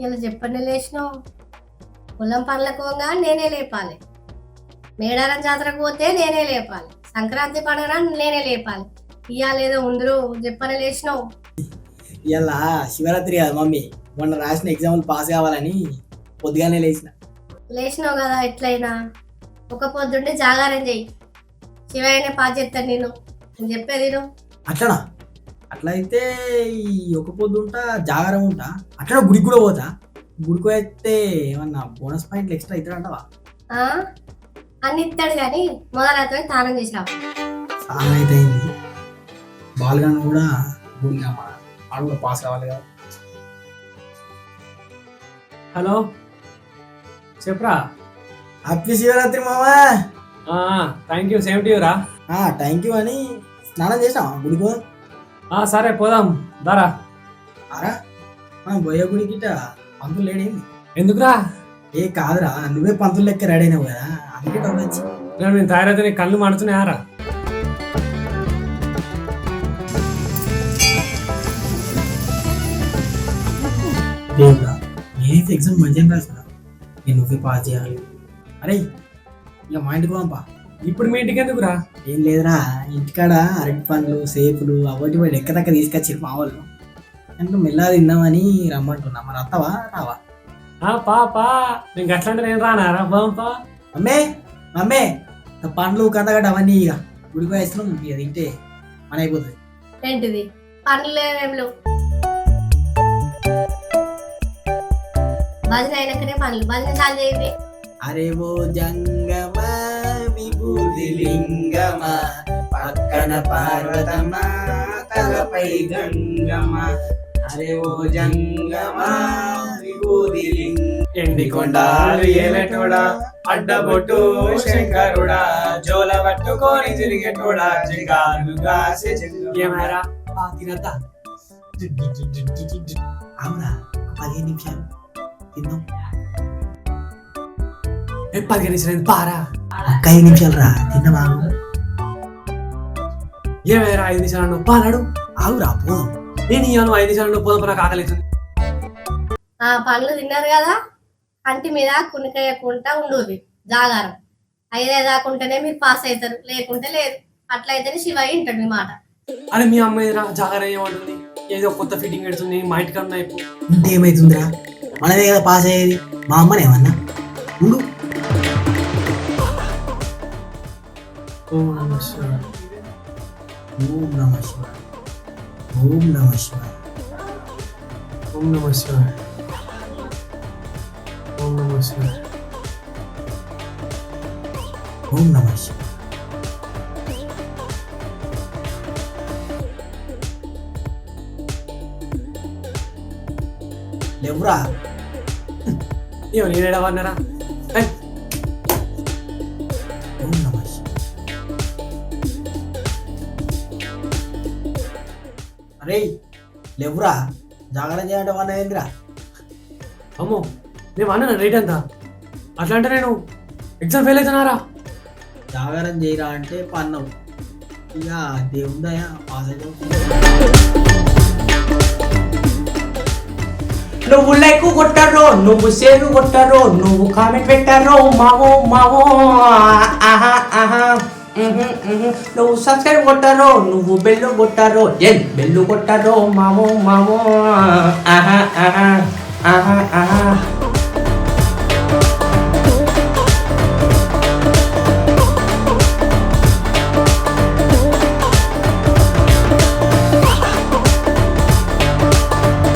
ఇలా చెప్పండి లేచినావు? పొలం పనులకు పోగా నేనే లేపాలి. మేడారం జాతరకు పోతే నేనే లేపాలి. సంక్రాంతి పండుగ నేనే లేపాలి. ఏదో ఉందరు చెప్పని లేచినావు? ఇలా శివరాత్రి కాదు మమ్మీ. మొన్న రాసిన ఎగ్జామ్లు పాస్ కావాలని పొద్దుగానే లేచిన. లేచినావు కదా ఎట్లయినా? ఒక పొద్దుండి జాగారం చెయ్యి. శివయ్యనే పాస్ చేస్తాను నేను. నేను చెప్పేది నేను అట్లనా? అట్లా అయితే ఈ ఒక పొద్దు ఉంటా జాగారం ఉంటా అట్లా గుడికి కూడా పోతా. గుడికి పోతే ఏమన్నా బోనస్ పాయింట్లు ఎక్స్ట్రా అవుతాడంటవా ఆ? అన్ని ఇస్తాడు కానీ మొదలైతే స్నానం చేసినావు? చాలా అయితే అయింది బాల్గాను కూడా వాడు కూడా పాస్ కావాలి కదా. హలో? చెప్పరా? హ్యాపీ శివరాత్రి మామా. థ్యాంక్ యూ సేమ్ టు రా థ్యాంక్ యూ అని స్నానం చేసినావా గుడికి? ఆ, సరే పోదాం. దారా. అరా మనం పోయే గుడికి పంతులు లేడేమి ఎందుకురా? ఏ కాదురా నువ్వే పంతులు లెక్క రెడీ అయినావు కదా అందుకే వచ్చి నేను నేను తయారైతే నీ కళ్ళు మండుతున్నాయారా దేవుడా ఏదైతే ఎగ్జామ్ మంచిగా రాసిన నేను నువ్వే పాస్ చేయాలి. అరే ఇక మా ఇంటికి పంపా ఇప్పుడు మీ ఇంటికి ఎందుకురా? ఏం లేదురా ఇంటికాడ అరటి పండ్లు సేపులు అవటి వాడు ఎక్కదక్క తీసుకొచ్చారు మా వాళ్ళు. అంటే మెల్లగా తిందామని రమ్మంటున్నా. మరి అత్తవా రావా? ఆ, పా పా. నేను అట్లాంటి నేను రానారా బాంపా అమ్మే అమ్మే పండ్లు కందగడ్డ అవన్నీ ఇక గుడికి వేస్తున్నాం ఇక తింటే మన అయిపోతుంది. ఏంటిది? పనులు లేవేంలు భజన అయినాకనే పనులు భజన చాలు చేయండి. అరే ఓ జంగమా లింగమా పక్కన పార్వతమా తలపై గంగమా అరే ఓ జంగమా ఎండి కొండాలు ఏలటోడా అడ్డబొట్టు శంకరుడా జోల పట్టుకొని తిరిగేటోడా జిగాలుగా ఏమారా తినద్దా అవునా? పదిహేను నిమిషాలు. తిందాం. పదిహేను నిమిషాలు పారా. ఒక్క ఐదు నిమిషాలు రా తిన్నవా? ఏమైనా ఐదు నిమిషాలు నువ్వు పానాడు ఆవురా పోదాం నేను ఇయ్యాను ఐదు నిమిషాలు నువ్వు పోదాం నాకు ఆకలి ఆ పనులు తిన్నారు కదా? కంటి మీద కునికేయకుండా ఉండూరి జాగారం. ఐదే కాకుంటేనే మీరు పాస్ అవుతారు లేకుంటే లేదు. అట్లయితేనే శివయ్య వింటాడు మీ మాట. అరే మీ అమ్మాయి రా జాగ్రత్త ఏమంటుంది? ఏదో కొత్త ఫిట్టింగ్ పెడుతుంది మా ఇంటికి అన్నా ఇప్పుడు మనదే కదా పాస్ అయ్యేది. మా అమ్మని ఏమన్నా? ఉండు. ఓం నమః శివాయ. ఓం నమ శివాయ ఓం నమ శివాయ ఓం నమః శివాయ ఓం నమః శివాయ ఓం నమ శివాయ లేవురా ఏమో నేనేడా వన్నారా అరే లేవురా జాగ్రత్త చేయండి వన్ అయిందిరా అమ్మో నేను అన్నా రేట్ ఎంత? అట్లా అంటే నేను ఎగ్జామ్ ఫెయిల్ అవుతున్నారా? జాగారం చేయరా అంటే పన్నావు ఇక దేవుందయా పాస్ అయితే నువ్వు లైక్ కొట్టారో నువ్వు షేర్ కొట్టారో నువ్వు కామెంట్ పెట్టారో మావో మావో. ఆహా ఆహా. నువ్వు సబ్స్క్రైబ్ కొట్టారో నువ్వు బెల్లు కొట్టారో ఎల్ బెల్లు కొట్టారో మామో మామో ఆహా ఆహా ఆహా ఆహా.